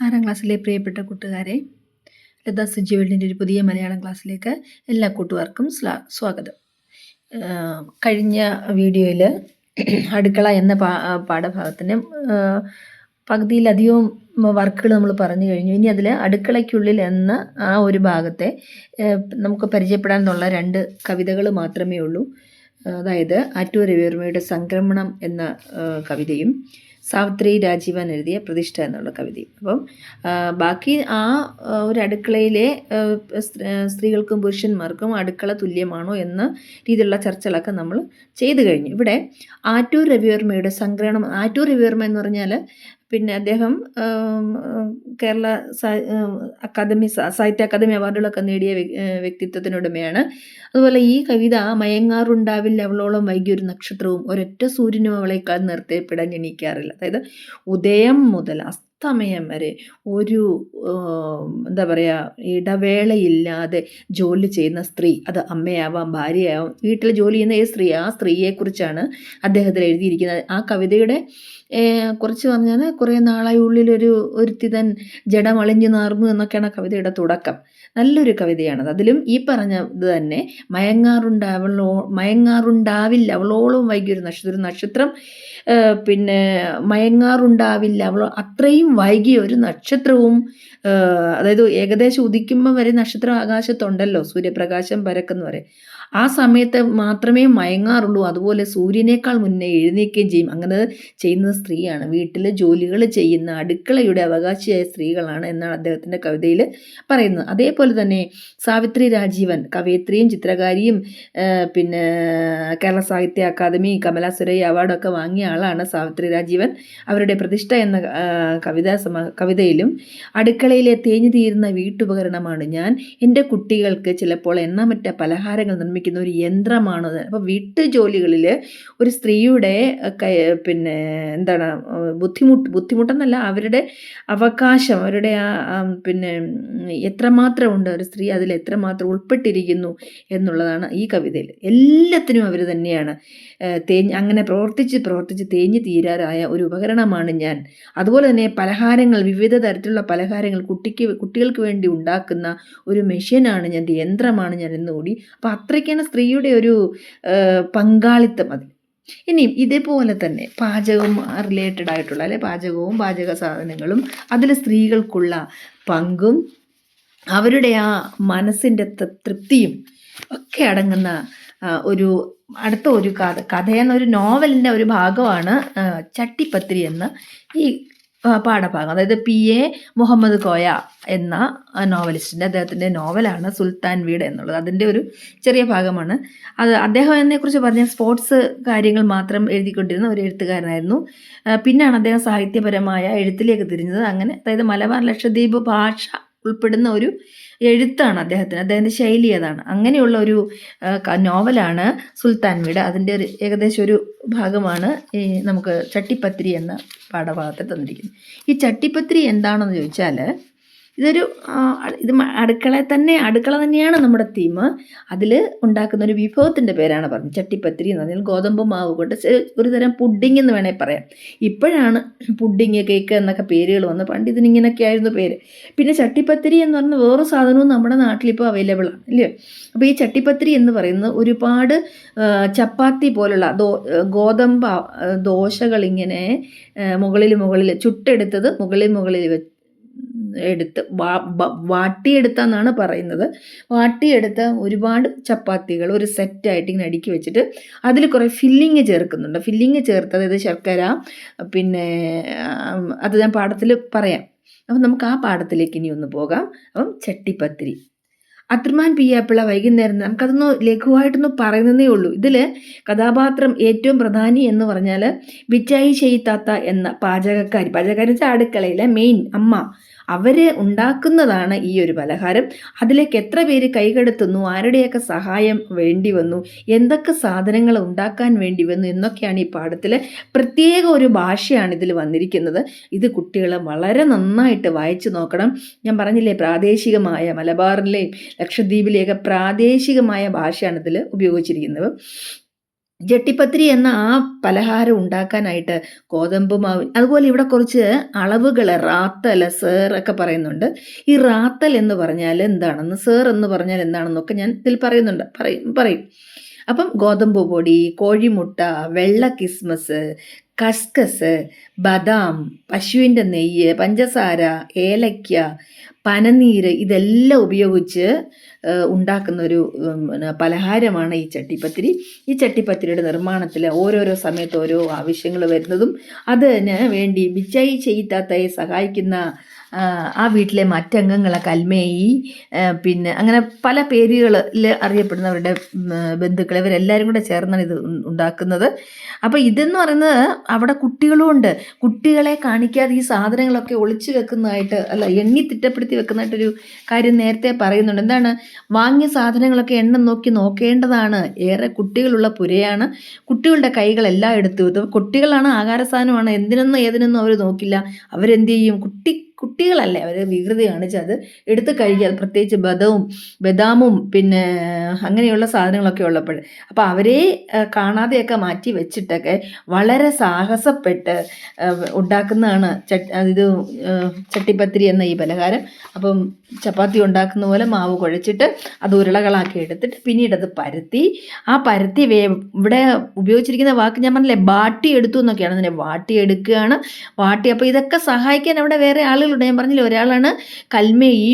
ആറാം ക്ലാസ്സിലെ പ്രിയപ്പെട്ട കൂട്ടുകാരെ ലതാ സുജി ഒരു പുതിയ മലയാളം ക്ലാസ്സിലേക്ക് എല്ലാ കൂട്ടുകാർക്കും സ്വാഗതം. കഴിഞ്ഞ വീഡിയോയിൽ അടുക്കള എന്ന പാ പാഠഭാഗത്തിന് പകുതിയിലധികം വർക്കുകൾ നമ്മൾ പറഞ്ഞു കഴിഞ്ഞു. ഇനി അതിൽ അടുക്കളയ്ക്കുള്ളിൽ എന്ന ആ ഒരു ഭാഗത്തെ നമുക്ക് നമുക്ക് പരിചയപ്പെടാനുള്ള രണ്ട് കവിതകൾ മാത്രമേ ഉള്ളൂ. അതായത് ആറ്റൂർ രവിവർമ്മയുടെ സംക്രമണം എന്ന കവിതയും സാവിത്രി രാജീവൻ എഴുതിയ പ്രതിഷ്ഠ എന്നുള്ള കവിതയും. അപ്പം ബാക്കി ആ ഒരു അടുക്കളയിലെ സ്ത്രീകൾക്കും പുരുഷന്മാർക്കും അടുക്കള തുല്യമാണോ എന്ന രീതിയിലുള്ള ചർച്ചകളൊക്കെ നമ്മൾ ചെയ്തു കഴിഞ്ഞു. ഇവിടെ ആറ്റൂർ രവിവർമ്മയുടെ സംഗ്രഹണം ആറ്റൂർ രവിവർമ്മ എന്ന് പറഞ്ഞാൽ പിന്നെ അദ്ദേഹം കേരള അക്കാദമി സാഹിത്യ അക്കാദമി അവാർഡുകളൊക്കെ നേടിയ വ്യക്തിത്വത്തിനുടമയാണ്. അതുപോലെ ഈ കവിത മയങ്ങാറുണ്ടാവില്ല അവളോളം വൈകിയൊരു നക്ഷത്രവും ഒരൊറ്റ സൂര്യനും അവളേക്കാൾ നിർത്തിപ്പെടാൻ എണീക്കാറില്ല. അതായത് ഉദയം മുതൽ അസ്തമയം വരെ ഒരു എന്താ പറയുക ഇടവേളയില്ലാതെ ജോലി ചെയ്യുന്ന സ്ത്രീ അത് അമ്മയാവാം ഭാര്യയാവാം വീട്ടിൽ ജോലി ചെയ്യുന്ന ഏത് സ്ത്രീ ആ സ്ത്രീയെക്കുറിച്ചാണ് അദ്ദേഹത്തിൽ എഴുതിയിരിക്കുന്നത്. ആ കവിതയുടെ കുറച്ച് പറഞ്ഞാൽ കുറേ നാളായി ഉള്ളിലൊരു ഒരുത്തി തൻ ജഡമളിഞ്ഞു നാർന്നു എന്നൊക്കെയാണ് കവിതയുടെ തുടക്കം. നല്ലൊരു കവിതയാണത്. അതിലും ഈ പറഞ്ഞത് തന്നെ മയങ്ങാറുണ്ടാവളോ മയങ്ങാറുണ്ടാവില്ല അവളോളം വൈകിയൊരു നക്ഷത്രം നക്ഷത്രം പിന്നെ മയങ്ങാറുണ്ടാവില്ല അവളോ അത്രയും വൈകിയ ഒരു നക്ഷത്രവും അതായത് ഏകദേശം ഉദിക്കുമ്പം വരെ നക്ഷത്രം ആകാശത്തുണ്ടല്ലോ സൂര്യപ്രകാശം പരക്കുന്ന ആ സമയത്ത് മാത്രമേ മയങ്ങാറുള്ളൂ. അതുപോലെ സൂര്യനേക്കാൾ മുന്നേ എഴുന്നേൽക്കുകയും ചെയ്യും. അങ്ങനെ ചെയ്യുന്ന സ്ത്രീയാണ്. വീട്ടിലെ ജോലികൾ ചെയ്യുന്ന അടുക്കളയുടെ അവകാശിയായ സ്ത്രീകളാണ് എന്നാണ് അദ്ദേഹത്തിന്റെ കവിതയിൽ പറയുന്നത്. അതേപോലെ തന്നെ സാവിത്രി രാജീവൻ കവയിത്രിയും ചിത്രകാരിയും പിന്നെ കേരള സാഹിത്യ അക്കാദമി കമലാ സുരയ്യ അവാർഡൊക്കെ വാങ്ങിയ ആളാണ് സാവിത്രി രാജീവൻ. അവരുടെ പ്രതിഷ്ഠ എന്ന കവിതാ സമ കവിതയിലും അടുക്കളയിലെ തേഞ്ഞു തീരുന്ന വീട്ടുപകരണമാണ് ഞാൻ. എന്റെ കുട്ടികൾക്ക് ചിലപ്പോൾ എണ്ണമറ്റ പലഹാരങ്ങൾ നിർമ്മിക്കുന്ന ഒരു യന്ത്രമാണ് അപ്പോൾ വീട്ടു ജോലികളിൽ ഒരു സ്ത്രീയുടെ പിന്നെ എന്താണ് ബുദ്ധിമുട്ട് ബുദ്ധിമുട്ടെന്നല്ല അവരുടെ അവകാശം അവരുടെ ആ പിന്നെ എത്രമാത്രം ഉണ്ട് ഒരു സ്ത്രീ അതിൽ എത്രമാത്രം ഉൾപ്പെട്ടിരിക്കുന്നു എന്നുള്ളതാണ് ഈ കവിതയിൽ. എല്ലാത്തിനും അവർ തന്നെയാണ് തേഞ്ഞ് അങ്ങനെ പ്രവർത്തിച്ച് പ്രവർത്തിച്ച് തേഞ്ഞ് തീരാറായ ഒരു ഉപകരണമാണ് ഞാൻ. അതുപോലെ തന്നെ പലഹാരങ്ങൾ വിവിധ തരത്തിലുള്ള പലഹാരങ്ങൾ കുട്ടിക്ക് കുട്ടികൾക്ക് വേണ്ടി ഉണ്ടാക്കുന്ന ഒരു മെഷീനാണ് ഞാൻ യന്ത്രമാണ് ഞാൻ എന്നുകൂടി. അപ്പോൾ അത്രയ്ക്കാണ് സ്ത്രീയുടെ ഒരു പങ്കാളിത്തം അതിൽ. ഇനിയും ഇതേപോലെ തന്നെ പാചകം റിലേറ്റഡ് ആയിട്ടുള്ള അല്ലെ പാചകവും പാചക സാധനങ്ങളും അതിൽ സ്ത്രീകൾക്കുള്ള പങ്കും അവരുടെ ആ മനസ്സിന്റെ തൃപ്തിയും ഒക്കെ അടങ്ങുന്ന ഒരു അടുത്ത ഒരു കഥ. കഥയെന്ന ഒരു നോവലിന്റെ ഒരു ഭാഗമാണ് ചട്ടിപ്പത്രി എന്ന ഈ പാഠഭാഗം. അതായത് പി. എ. മുഹമ്മദ് കോയ എന്ന നോവലിസ്റ്റിന്റെ അദ്ദേഹത്തിന്റെ നോവലാണ് സുൽത്താൻ വീട് എന്നുള്ളത്. അതിന്റെ ഒരു ചെറിയ ഭാഗമാണ്. അത് അദ്ദേഹം എന്നെക്കുറിച്ച് പറഞ്ഞ സ്പോർട്സ് കാര്യങ്ങൾ മാത്രം എഴുതിക്കൊണ്ടിരുന്ന ഒരു എഴുത്തുകാരനായിരുന്നു. പിന്നാണ് അദ്ദേഹം സാഹിത്യപരമായ എഴുത്തിലേക്ക് തിരിഞ്ഞത്. അങ്ങനെ അതായത് മലബാർ ലക്ഷദ്വീപ് ഭാഷ ഉൾപ്പെടുന്ന ഒരു എഴുത്താണ് അദ്ദേഹത്തിന്. അദ്ദേഹത്തിന്റെ ശൈലി അതാണ്. അങ്ങനെയുള്ള ഒരു നോവലാണ് സുൽത്താൻ വീട്. അതിന്റെ ഒരു ഏകദേശം ഒരു ഭാഗമാണ് ഈ നമുക്ക് ചട്ടിപ്പത്രി എന്ന പാഠഭാഗത്തെ തന്നിരിക്കുന്നത്. ഈ ചട്ടിപ്പത്രി എന്താണെന്ന് ചോദിച്ചാൽ ഇതൊരു ഇത് അടുക്കള തന്നെ അടുക്കള തന്നെയാണ് നമ്മുടെ തീം അതിൽ ഉണ്ടാക്കുന്ന ഒരു വിഭവത്തിന്റെ പേരാണ് പറഞ്ഞത്. ചട്ടിപ്പത്തിരി എന്ന് പറഞ്ഞാൽ ഗോതമ്പ് മാവ് കൊണ്ട് ഒരു തരം പുഡിംഗ് എന്ന് വേണേൽ പറയാം. ഇപ്പോഴാണ് പുഡിങ് കേക്ക് എന്നൊക്കെ പേരുകൾ വന്ന് പണ്ട് ഇതിനിങ്ങനെയൊക്കെ ആയിരുന്നു പേര്. പിന്നെ ചട്ടിപ്പത്തിരി എന്ന് പറഞ്ഞ വേറെ സാധനവും നമ്മുടെ നാട്ടിലിപ്പോൾ അവൈലബിൾ ആണ് അല്ലേ അപ്പോൾ ഈ ചട്ടിപ്പത്തിരി എന്ന് പറയുന്നത് ഒരുപാട് ചപ്പാത്തി പോലുള്ള ദോ ഗോതമ്പ് ദോശകളിങ്ങനെ മുകളിൽ മുകളിൽ ചുട്ടെടുത്തത് മുകളിൽ മുകളിൽ വെച്ച് എടുത്ത് വാ- വാട്ടിയെടുത്തെന്നാണ് പറയുന്നത്. വാട്ടിയെടുത്ത ഒരുപാട് ചപ്പാത്തികൾ ഒരു സെറ്റായിട്ട് ഇങ്ങനെ അടുക്കി വെച്ചിട്ട് അതിൽ കുറേ ഫില്ലിങ് ചേർക്കുന്നുണ്ട്. ഫില്ലിങ് ചേർത്ത് അതായത് ശർക്കര പിന്നെ അത് ഞാൻ പാഠത്തിൽ പറയാം. അപ്പം നമുക്ക് ആ പാഠത്തിലേക്ക് ഇനി ഒന്ന് പോകാം. അപ്പം ചട്ടിപ്പത്തിരി. അത്രമാൻ പിയാപ്പിള വൈകുന്നേരം നമുക്കതൊന്ന് ലഘുവായിട്ടൊന്ന് പറയുന്നതേ ഉള്ളൂ. ഇതിൽ കഥാപാത്രം ഏറ്റവും പ്രധാനി എന്ന് പറഞ്ഞാൽ ബിച്ചായി ഷെയ്ത്താത്ത എന്ന പാചകക്കാരി. പാചകക്കാരി വെച്ചാൽ അടുക്കളയിലെ മെയിൻ അമ്മ. അവർ ഉണ്ടാക്കുന്നതാണ് ഈ ഒരു പലഹാരം. അതിലേക്ക് എത്ര പേര് കൈകെടുത്തുന്നു? ആരുടെയൊക്കെ സഹായം വേണ്ടി വന്നു? എന്തൊക്കെ സാധനങ്ങൾ ഉണ്ടാക്കാൻ വേണ്ടി വന്നു? എന്നൊക്കെയാണ് ഈ പാഠത്തിൽ പ്രത്യേക ഒരു ഭാഷയാണ് ഇതിൽ വന്നിരിക്കുന്നത്. ഇത് കുട്ടികൾ വളരെ നന്നായിട്ട് വായിച്ചു നോക്കണം. ഞാൻ പറഞ്ഞില്ലേ പ്രാദേശികമായ മലബാറിലെയും ലക്ഷദ്വീപിലെയൊക്കെ പ്രാദേശികമായ ഭാഷയാണ് ഇതിൽ ഉപയോഗിച്ചിരിക്കുന്നത്. ജട്ടിപ്പത്തിരി എന്ന ആ പലഹാരം ഉണ്ടാക്കാനായിട്ട് ഗോതമ്പ് മാവ് അതുപോലെ ഇവിടെ കുറച്ച് അളവുകൾ റാത്തൽ സേർ ഒക്കെ പറയുന്നുണ്ട്. ഈ റാത്തൽ എന്ന് പറഞ്ഞാൽ എന്താണെന്ന് സേർ എന്ന് പറഞ്ഞാൽ എന്താണെന്നൊക്കെ ഞാൻ ഇതിൽ പറയുന്നുണ്ട്. പറയും പറയും. അപ്പം ഗോതമ്പ് പൊടി കോഴിമുട്ട വെള്ള കിസ്മസ് കസ്കസ് ബദാം പശുവിന്റെ നെയ്യ് പഞ്ചസാര ഏലയ്ക്ക പനനീര് ഇതെല്ലാം ഉപയോഗിച്ച് ഉണ്ടാക്കുന്ന ഒരു പലഹാരമാണ് ഈ ചട്ടിപ്പത്തിരി. ഈ ചട്ടിപ്പത്തിരിയുടെ നിർമ്മാണത്തിൽ ഓരോരോ സമയത്ത് ഓരോ ആവശ്യങ്ങൾ വരുന്നതും അതിന് വേണ്ടി ബിച്ചായി ചെയ്താത്തയെ സഹായിക്കുന്ന ആ, വീട്ടിലെ മറ്റംഗങ്ങളെ കൽമേയി പിന്നെ അങ്ങനെ പല പേരുകളിൽ അറിയപ്പെടുന്നവരുടെ ബന്ധുക്കൾ ഇവരെല്ലാവരും കൂടെ ചേർന്നാണ് ഇത് ഉണ്ടാക്കുന്നത്. അപ്പോൾ ഇതെന്ന് പറയുന്നത് അവിടെ കുട്ടികളും ഉണ്ട്. കുട്ടികളെ കാണിക്കാതെ ഈ സാധനങ്ങളൊക്കെ ഒളിച്ചു വെക്കുന്നതായിട്ട് അല്ല എണ്ണി തിട്ടപ്പെടുത്തി വെക്കുന്നതായിട്ടൊരു കാര്യം നേരത്തെ പറയുന്നുണ്ട്. എന്താണ്? വാങ്ങിയ സാധനങ്ങളൊക്കെ എണ്ണം നോക്കി നോക്കേണ്ടതാണ്. ഏറെ കുട്ടികളുള്ള പുരയാണ്. കുട്ടികളുടെ കൈകളെല്ലാം എടുത്തു. കുട്ടികളാണ് ആഹാര സാധനമാണ് എന്തിനൊന്നും ഏതിനൊന്നും അവർ നോക്കില്ല. അവരെന്ത് ചെയ്യും? കുട്ടി കുട്ടികളല്ലേ? അവർ വികൃതി കാണിച്ച് അത് എടുത്തു കഴിക്കുക. പ്രത്യേകിച്ച് ബദവും ബദാമും പിന്നെ അങ്ങനെയുള്ള സാധനങ്ങളൊക്കെ ഉള്ളപ്പോൾ അപ്പോൾ അവരെ കാണാതെയൊക്കെ മാറ്റി വെച്ചിട്ടൊക്കെ വളരെ സാഹസപ്പെട്ട് ഉണ്ടാക്കുന്നതാണ് ഇത് ചട്ടിപ്പത്തിരി എന്ന ഈ പലഹാരം. അപ്പം ചപ്പാത്തി ഉണ്ടാക്കുന്ന പോലെ മാവ് കുഴച്ചിട്ട് അത് ഉരുളകളാക്കി എടുത്തിട്ട് പിന്നീട് അത് പരത്തി. ആ പരത്തി വേ ഇവിടെ ഉപയോഗിച്ചിരിക്കുന്ന വാക്ക് ഞാൻ പറഞ്ഞില്ലേ? ബാട്ടി എടുത്തു എന്നൊക്കെയാണ്. അതിനെ വാട്ടി എടുക്കുകയാണ്. വാട്ടി അപ്പോൾ ഇതൊക്കെ സഹായിക്കാൻ അവിടെ വേറെ ആളുകളുണ്ട് ഞാൻ പറഞ്ഞില്ലേ ഒരാളാണ് കൽമേയി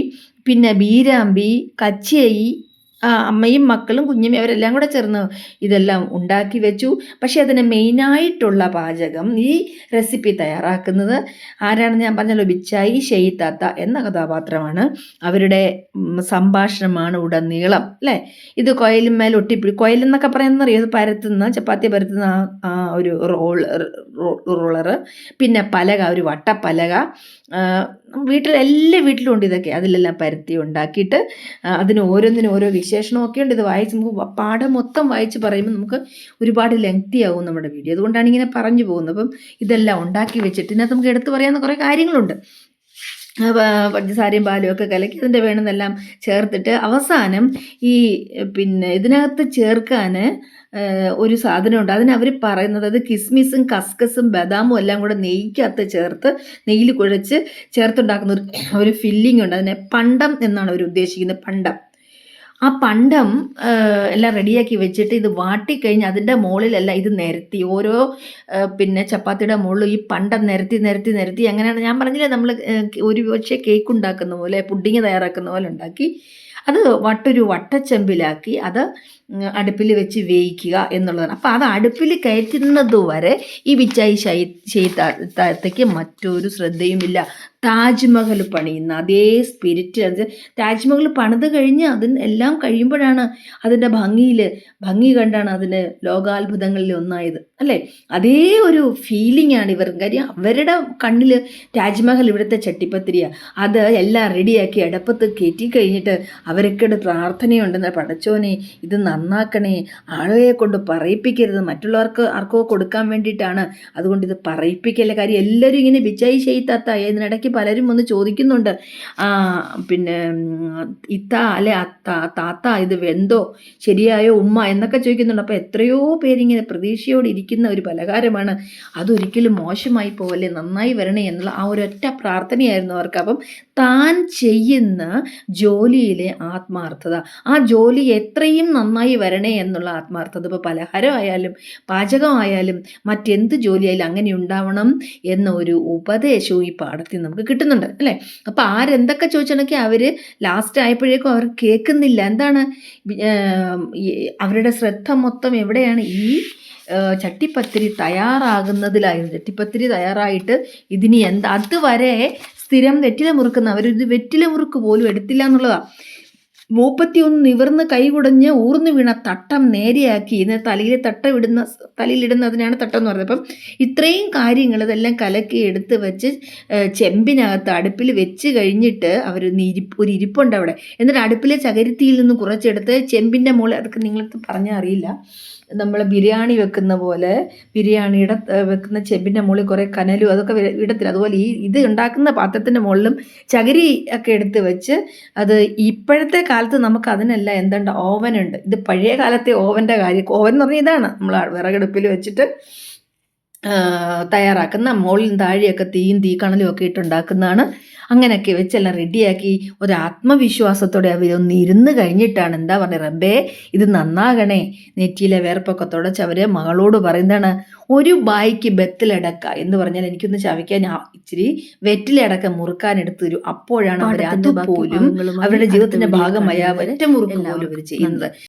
പിന്നെ ബീരാമ്പി കച്ചേയി ആ അമ്മയും മക്കളും കുഞ്ഞും അവരെല്ലാം കൂടെ ചേർന്ന് ഇതെല്ലാം ഉണ്ടാക്കി വെച്ചു. പക്ഷേ അതിന് മെയിനായിട്ടുള്ള പാചകം ഈ റെസിപ്പി തയ്യാറാക്കുന്നത് ആരാണെന്ന് ഞാൻ പറഞ്ഞല്ലോ ബിച്ചായി ഷെയ്ത്താത്ത എന്ന കഥാപാത്രമാണ്. അവരുടെ സംഭാഷണമാണ് ഉടനീളം അല്ലേ? ഇത് കൊയലിന്മേൽ ഒട്ടിപ്പിടി കൊയലെന്നൊക്കെ പറയുന്ന ഇത് പരത്തുന്ന ചപ്പാത്തി പരത്തുന്ന ആ ഒരു റോൾ റോളർ പിന്നെ പലക ഒരു വട്ടപ്പലക. വീട്ടിൽ എല്ലാ വീട്ടിലും ഉണ്ട് ഇതൊക്കെ. അതിലെല്ലാം പരത്തി ഉണ്ടാക്കിയിട്ട് അതിന് ഓരോന്നിനും ഓരോ വിശേഷണമൊക്കെ ഉണ്ട്. ഇത് വായിച്ച് നമുക്ക് പാഠം മൊത്തം വായിച്ച് പറയുമ്പോൾ നമുക്ക് ഒരുപാട് ലെങ്തി ആവും നമ്മുടെ വീഡിയോ. അതുകൊണ്ടാണ് ഇങ്ങനെ പറഞ്ഞു പോകുന്നത്. അപ്പം ഇതെല്ലാം ഉണ്ടാക്കി വെച്ചിട്ട് ഇതിനകത്ത് നമുക്ക് എടുത്തു പറയാവുന്ന കുറേ കാര്യങ്ങളുണ്ട്. പഞ്ചസാരയും പാലും ഒക്കെ കലക്കി അതിന്റെ വേണമെന്നെല്ലാം ചേർത്തിട്ട് അവസാനം ഈ പിന്നെ ഇതിനകത്ത് ചേർക്കാൻ ഒരു സാധനമുണ്ട്. അതിന് അവർ പറയുന്നത് അത് കിസ്മിസും കസ്കസും ബദാമും എല്ലാം കൂടെ നെയ്ക്കകത്ത് ചേർത്ത് നെയ്യിൽ കുഴച്ച് ചേർത്തുണ്ടാക്കുന്ന ഒരു ഒരു ഫില്ലിംഗ് ഉണ്ട്. അതിനെ പണ്ടം എന്നാണ് അവർ ഉദ്ദേശിക്കുന്നത്. പണ്ടം. ആ പണ്ടം എല്ലാം റെഡിയാക്കി വെച്ചിട്ട് ഇത് വാട്ടിക്കഴിഞ്ഞ് അതിന്റെ മുകളിലെല്ലാം ഇത് നിരത്തി. ഓരോ പിന്നെ ചപ്പാത്തിയുടെ മുകളിൽ ഈ പണ്ടം നിരത്തി നിരത്തി നിരത്തി അങ്ങനെയാണ്. ഞാൻ പറഞ്ഞില്ലേ നമ്മൾ ഒരു പക്ഷേ കേക്ക് ഉണ്ടാക്കുന്ന പോലെ പുഡിങ് തയ്യാറാക്കുന്ന പോലെ ഉണ്ടാക്കി. അത് വട്ടൊരു വട്ടച്ചെമ്പിലാക്കി. അത് അടുപ്പിൽ വെച്ച് വേവിക്കുക എന്നുള്ളതാണ്. അപ്പോൾ അത് അടുപ്പിൽ കയറ്റുന്നത് വരെ ഈ വിച്ചായി ശൈ ചെയ്താത്തേക്ക് മറ്റൊരു ശ്രദ്ധയുമില്ല. താജ്മഹൽ പണിയുന്ന അതേ സ്പിരിറ്റ് താജ്മഹൽ പണിത് കഴിഞ്ഞ് അതിന് എല്ലാം കഴിയുമ്പോഴാണ് അതിന്റെ ഭംഗിയിൽ ഭംഗി കണ്ടാണ് അതിന് ലോകാത്ഭുതങ്ങളിൽ ഒന്നായത്. അല്ലേ? അതേ ഒരു ഫീലിംഗ് ആണ് ഇവർ കാര്യം അവരുടെ കണ്ണിൽ താജ്മഹൽ ഇവിടുത്തെ ചട്ടിപ്പത്തിരിയാണ് അത് എല്ലാം റെഡിയാക്കി അടപ്പത്ത് കയറ്റി കഴിഞ്ഞിട്ട് അവരൊക്കെ പ്രാർത്ഥനയുണ്ടെന്ന് പടച്ചോനെ ഇത് നന്നാക്കണേ. ആളുകളെ കൊണ്ട് പറയിപ്പിക്കരുത്. മറ്റുള്ളവർക്ക് ആർക്കോ കൊടുക്കാൻ വേണ്ടിയിട്ടാണ്. അതുകൊണ്ട് ഇത് പറയിപ്പിക്കല്ല കാര്യം എല്ലാവരും ഇങ്ങനെ വിജയ് ചെയ്താത്ത ഇതിനിടയ്ക്ക് പലരും വന്ന് ചോദിക്കുന്നുണ്ട്. പിന്നെ ഇത്ത അല്ലെ അത്ത താത്ത ഇത് വെന്തോ ശരിയായോ ഉമ്മ എന്നൊക്കെ ചോദിക്കുന്നുണ്ട്. അപ്പോൾ എത്രയോ പേരിങ്ങനെ പ്രതീക്ഷയോടെ ഇരിക്കുന്ന ഒരു പലഹാരമാണ്. അതൊരിക്കലും മോശമായി പോവല്ലേ? നന്നായി വരണേ എന്നുള്ള ആ ഒരൊറ്റ പ്രാർത്ഥനയായിരുന്നു അവർക്ക്. അപ്പം താൻ ചെയ്യുന്ന ജോലിയിലെ ആത്മാർത്ഥത. ആ ജോലി എത്രയും നന്നായി വരണേ എന്നുള്ള ആത്മാർത്ഥത. ഇപ്പോൾ പലഹാരമായാലും പാചകമായാലും മറ്റെന്ത് ജോലിയായാലും അങ്ങനെ ഉണ്ടാവണം എന്ന ഒരു ഉപദേശവും ഈ പാഠത്തിൽ നമുക്ക് കിട്ടുന്നുണ്ട് അല്ലേ? അപ്പോൾ ആരെന്തൊക്കെ ചോദിച്ചിട്ടുണ്ടെങ്കിൽ അവർ ലാസ്റ്റ് ആയപ്പോഴേക്കും അവർ കേൾക്കുന്നില്ല. എന്താണ്? അവരുടെ ശ്രദ്ധ മൊത്തം എവിടെയാണ്? ഈ ചട്ടിപ്പത്തിരി തയ്യാറാകുന്നതിലായിരുന്നു. ചട്ടിപ്പത്തിരി തയ്യാറായിട്ട് ഇതിനി എന്താ അതുവരെ സ്ഥിരം വെറ്റില മുറുക്കുന്ന അവരിത് വെറ്റില മുറുക്ക് പോലും എടുത്തില്ല എന്നുള്ളതാണ് മൂപ്പത്തി ഒന്ന് നിവർന്ന് കൈകുടഞ്ഞ് ഊർന്നു വീണ തട്ടം നേരെയാക്കി ഇതിന് തലയിൽ തട്ടമിടുന്ന തലയിലിടുന്നതിനാണ് തട്ടം എന്ന് പറയുന്നത്. അപ്പം ഇത്രയും കാര്യങ്ങൾ ഇതെല്ലാം കലക്കി എടുത്ത് വെച്ച് ചെമ്പിനകത്ത് അടുപ്പിൽ വെച്ച് കഴിഞ്ഞിട്ട് അവർ ഒരു ഇരിപ്പുണ്ട് അവിടെ. എന്നിട്ട് അടുപ്പിലെ ചകരിത്തിയിൽ നിന്ന് കുറച്ചെടുത്ത് ചെമ്പിന്റെ മുകളിൽ അതൊക്കെ നിങ്ങൾക്ക് പറഞ്ഞാൽ അറിയില്ല. നമ്മൾ ബിരിയാണി വെക്കുന്ന പോലെ ബിരിയാണിയുടെ വെക്കുന്ന ചെമ്പിന്റെ മുകളിൽ കുറേ കനലും അതൊക്കെ ഇടത്തില്ല. അതുപോലെ ഈ ഇത് ഉണ്ടാക്കുന്ന പാത്രത്തിന്റെ മുകളിലും ചകിരി ഒക്കെ എടുത്ത് വെച്ച് അത് ഇപ്പോഴത്തെ കാലത്ത് നമുക്ക് അതിനല്ല എന്തുണ്ട് ഓവനുണ്ട് ഇത് പഴയ കാലത്തെ ഓവന്റെ കാര്യം. ഓവൻ എന്ന് പറഞ്ഞാൽ ഇതാണ് നമ്മൾ വിറകടുപ്പിൽ വെച്ചിട്ട് തയ്യാറാക്കുന്ന മുകളിലും താഴെയൊക്കെ തീയും തീക്കണലും ഒക്കെ ഇട്ടുണ്ടാക്കുന്നതാണ്. അങ്ങനെയൊക്കെ വെച്ചെല്ലാം റെഡിയാക്കി ഒരു ആത്മവിശ്വാസത്തോടെ അവരൊന്ന് ഇരുന്ന് കഴിഞ്ഞിട്ടാണ് എന്താ പറയുക റബ്ബേ ഇത് നന്നാകണേ. നെറ്റിയിലെ വേർപ്പൊക്കെ തുടച്ച് അവർ മകളോട് പറയുന്നതാണ് ഒരു ബായിക്ക് ബത്തിലടക്ക എന്ന് പറഞ്ഞാൽ എനിക്കൊന്ന് ചവയ്ക്കാൻ ഇച്ചിരി വെറ്റിലടക്ക മുറുക്കാൻ എടുത്തു തരും അപ്പോഴാണ് അവർ അതുപോലും അവരുടെ ജീവിതത്തിന്റെ ഭാഗമായ ഒറ്റ മുറുക്ക് പോലും അവർ ചെയ്യുന്നത്.